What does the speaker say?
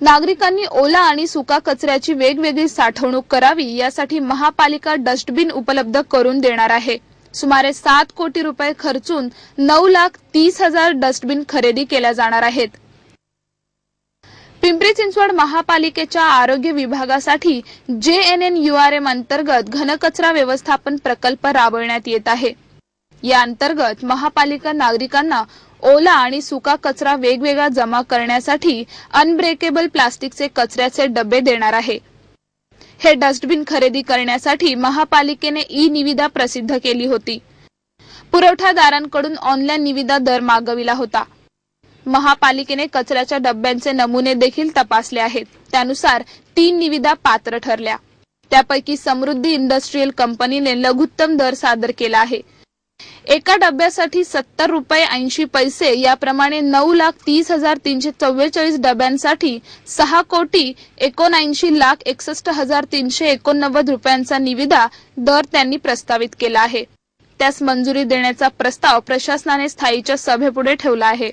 नागरिकांनी ओला आणि सुका कचऱ्याची वेगवेगळी साठवणूक करावी यासाठी महापालिका डस्टबिन उपलब्ध करून देणार आहे. सुमारे सात कोटी रुपये खर्चून नऊ लाख तीस हजार डस्टबिन खरेदी केल्या जाणार आहेत. पिंपरी चिंचवड महापालिकेच्या आरोग्य विभागासाठी J N N U R M अंतर्गत घनकचरा व्यवस्थापन प्रकल्प राबवण्यात येत आहे. या अंतर्गत महापालिका नागरिकांना ओला आणि सुका कचरा वेगवेगळा जमा करण्यासाठी अनब्रेकेबल प्लास्टिकचे कचऱ्याचे डबे देणार आहे. हे डस्टबिन खरेदी करण्यासाठी महापालिकेने ई निविदा प्रसिद्ध केली होती. पुरवठादारांकडून ऑनलाईन निविदा दर मागविला होता. महापालिकेने कचऱ्याच्या डब्यांचे नमुने देखील तपासले आहेत. त्यानुसार तीन निविदा पात्र ठरल्या. त्यापैकी समृद्धी इंडस्ट्रीयल कंपनीने लघुत्तम दर सादर केला आहे. एका डब्यासाठी सत्तर रुपये ऐंशी पैसे याप्रमाणे नऊ लाख तीस हजार तीनशे चव्वेचाळीस डब्यांसाठी सहा कोटी एकोणऐंशी लाख एकसष्ट हजार तीनशे एकोणनव्वद रुपयांचा निविदा दर त्यांनी प्रस्तावित केला आहे. त्यास मंजुरी देण्याचा प्रस्ताव प्रशासनाने स्थायीच्या सभेपुढे ठेवला आहे.